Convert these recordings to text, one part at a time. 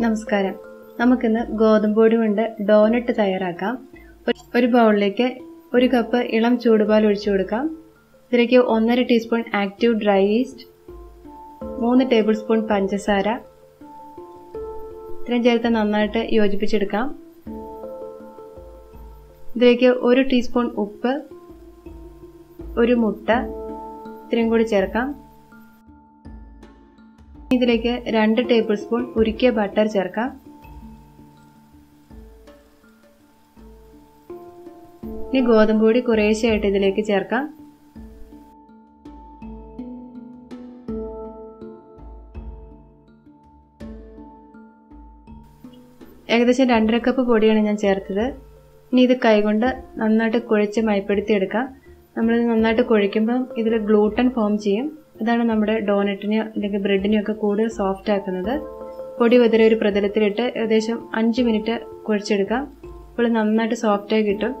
നമസ്കാരം. നമുക്കിന്ന് ഗോതമ്പ് പൊടി കൊണ്ട് ഡോനട്ട് തയ്യാറാക്കാം. ഒരു ബൗളിലേക്ക് ഒരു കപ്പ് ഇളം ചൂടുപാൽ ഒഴിച്ചു കൊടുക്കാം. ഇതിലേക്ക് ഒന്നര ടീസ്പൂൺ ആക്റ്റീവ് ഡ്രൈ ഈസ്റ്റ് മൂന്ന് ടേബിൾ സ്പൂൺ പഞ്ചസാര. ഇത്രയും ചേർത്ത് നന്നായിട്ട് യോജിപ്പിച്ചെടുക്കാം. ഇതിലേക്ക് ഒരു ടീസ്പൂൺ ഉപ്പ് ഒരു മുട്ട ഇത്രയും കൂടി ചേർക്കാം. ഇതിലേക്ക് രണ്ട് ടേബിൾ സ്പൂൺ ഉരുക്കിയ ബട്ടർ ചേർക്കാം. ഇനി ഗോതമ്പ് പൊടി കുറേശ്ശെയായിട്ട് ഇതിലേക്ക് ചേർക്കാം. ഏകദേശം രണ്ടര കപ്പ് പൊടിയാണ് ഞാൻ ചേർത്തത്. ഇനി ഇത് കൈകൊണ്ട് നന്നായിട്ട് കുഴച്ച് മയപ്പെടുത്തി എടുക്കാം നമ്മളിത് നന്നായിട്ട് കുഴയ്ക്കുമ്പം ഇതിൽ ഗ്ലൂട്ടൻ ഫോം ചെയ്യും. അതാണ് നമ്മുടെ ഡോനറ്റിനെയോ അല്ലെങ്കിൽ ബ്രെഡിനെയോ ഒക്കെ കൂടുതൽ സോഫ്റ്റ് ആക്കുന്നത്. പൊടി വെതിരെ ഒരു പ്രതലത്തിലിട്ട് ഏകദേശം അഞ്ച് മിനിറ്റ് കുഴച്ചെടുക്കാം. അപ്പോൾ നന്നായിട്ട് സോഫ്റ്റായി കിട്ടും.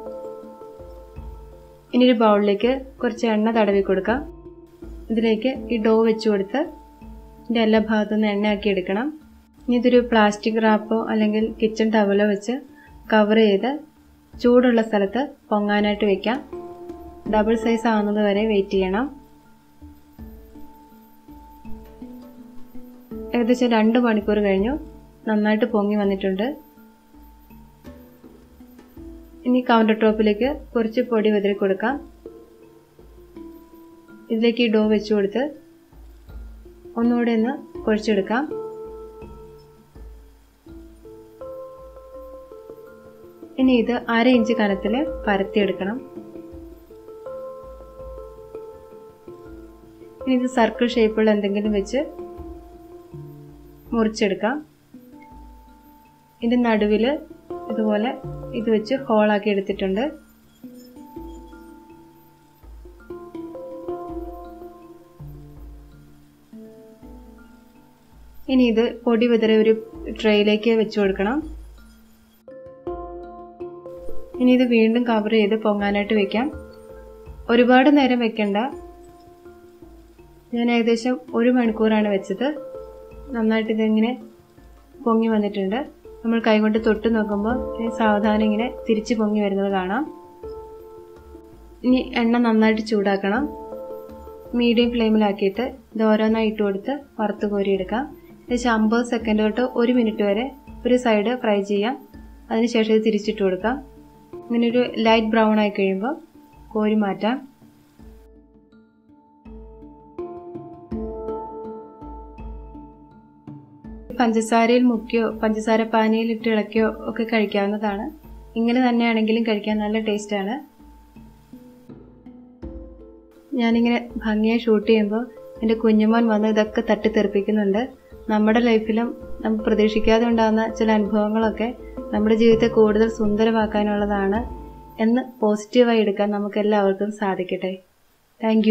ഇനി ഒരു ബൗളിലേക്ക് കുറച്ച് എണ്ണ തടവി കൊടുക്കാം. ഇതിലേക്ക് ഈ ഡോ വെച്ച് കൊടുത്ത് ഇതിന്റെ എല്ലാ ഭാഗത്തുനിന്ന് എണ്ണയാക്കി എടുക്കണം. ഇനി ഇതൊരു പ്ലാസ്റ്റിക് റാപ്പോ അല്ലെങ്കിൽ കിച്ചൺ ടവലോ വെച്ച് കവർ ചെയ്ത് ചൂടുള്ള സ്ഥലത്ത് പൊങ്ങാനായിട്ട് വെക്കാം. ഡബിൾ സൈസ് ആവുന്നത് വരെ വെയിറ്റ് ചെയ്യണം. ഏകദേശം രണ്ട് മണിക്കൂർ കഴിഞ്ഞു. നന്നായിട്ട് പൊങ്ങി വന്നിട്ടുണ്ട്. ഇനി കൗണ്ടർ ടോപ്പിലേക്ക് കുറച്ച് പൊടി വിതറി കൊടുക്കാം. ഇതിലേക്ക് ഡോ വെച്ച് കൊടുത്ത് ഒന്നുകൂടെ ഒന്ന് കുഴച്ചെടുക്കാം. ഇനി ഇത് അര ഇഞ്ച് കനത്തിൽ പരത്തിയെടുക്കണം. ഇനി ഇത് സർക്കിൾ ഷേപ്പുള്ള എന്തെങ്കിലും വെച്ച് മുറിച്ചെടുക്കാം. ഇതിന്റെ നടുവിൽ ഇതുപോലെ ഇത് വെച്ച് ഹോളാക്കി എടുത്തിട്ടുണ്ട്. ഇനി ഇത് പൊടി വിതറി ഒരു ട്രേയിലേക്ക് വെച്ച് കൊടുക്കണം. ഇനി ഇത് വീണ്ടും കവർ ചെയ്ത് പൊങ്ങാനായിട്ട് വെക്കാം. ഒരുപാട് നേരം വെക്കണ്ട. ഞാൻ ഏകദേശം ഒരു മണിക്കൂറാണ് വെച്ചത്. നന്നായിട്ട് ഇതിങ്ങനെ പൊങ്ങി വന്നിട്ടുണ്ട്. നമ്മൾ കൈകൊണ്ട് തൊട്ട് നോക്കുമ്പോൾ സാവധാനം ഇങ്ങനെ തിരിച്ച് പൊങ്ങി വരുന്നത് കാണാം. ഇനി എണ്ണ നന്നായിട്ട് ചൂടാക്കണം. മീഡിയം ഫ്ലെയിമിലാക്കിയിട്ട് ഇത് ഓരോന്നായി ഇട്ട് കൊടുത്ത് വറുത്ത് കോരിയെടുക്കാം. ഏകദേശം അമ്പത് സെക്കൻഡ് തൊട്ട് ഒരു മിനിറ്റ് വരെ ഒരു സൈഡ് ഫ്രൈ ചെയ്യാം. അതിനുശേഷം ഇത് തിരിച്ചിട്ട് കൊടുക്കാം. ഇങ്ങനെ ഒരു ലൈറ്റ് ബ്രൗൺ ആയി കഴിയുമ്പോൾ കോരി മാറ്റാം. പഞ്ചസാരയിൽ മുക്കിയോ പഞ്ചസാര പാനിയിൽ ഇട്ട് ഇളക്കിയോ ഒക്കെ കഴിക്കാവുന്നതാണ്. ഇങ്ങനെ തന്നെയാണെങ്കിലും കഴിക്കാൻ നല്ല ടേസ്റ്റാണ്. ഞാനിങ്ങനെ ഭംഗിയായി ഷൂട്ട് ചെയ്യുമ്പോൾ എന്റെ കുഞ്ഞുമോൻ വന്ന് ഇതൊക്കെ തട്ടിത്തെറിപ്പിക്കുന്നുണ്ട്. നമ്മുടെ ലൈഫിലും നമ്മൾ പ്രതീക്ഷിക്കാതെ ഉണ്ടാകുന്ന ചില അനുഭവങ്ങളൊക്കെ നമ്മുടെ ജീവിതത്തെ കൂടുതൽ സുന്ദരമാക്കാനുള്ളതാണ് എന്ന് പോസിറ്റീവായി എടുക്കാൻ നമുക്ക് എല്ലാവർക്കും സാധിക്കട്ടെ. താങ്ക്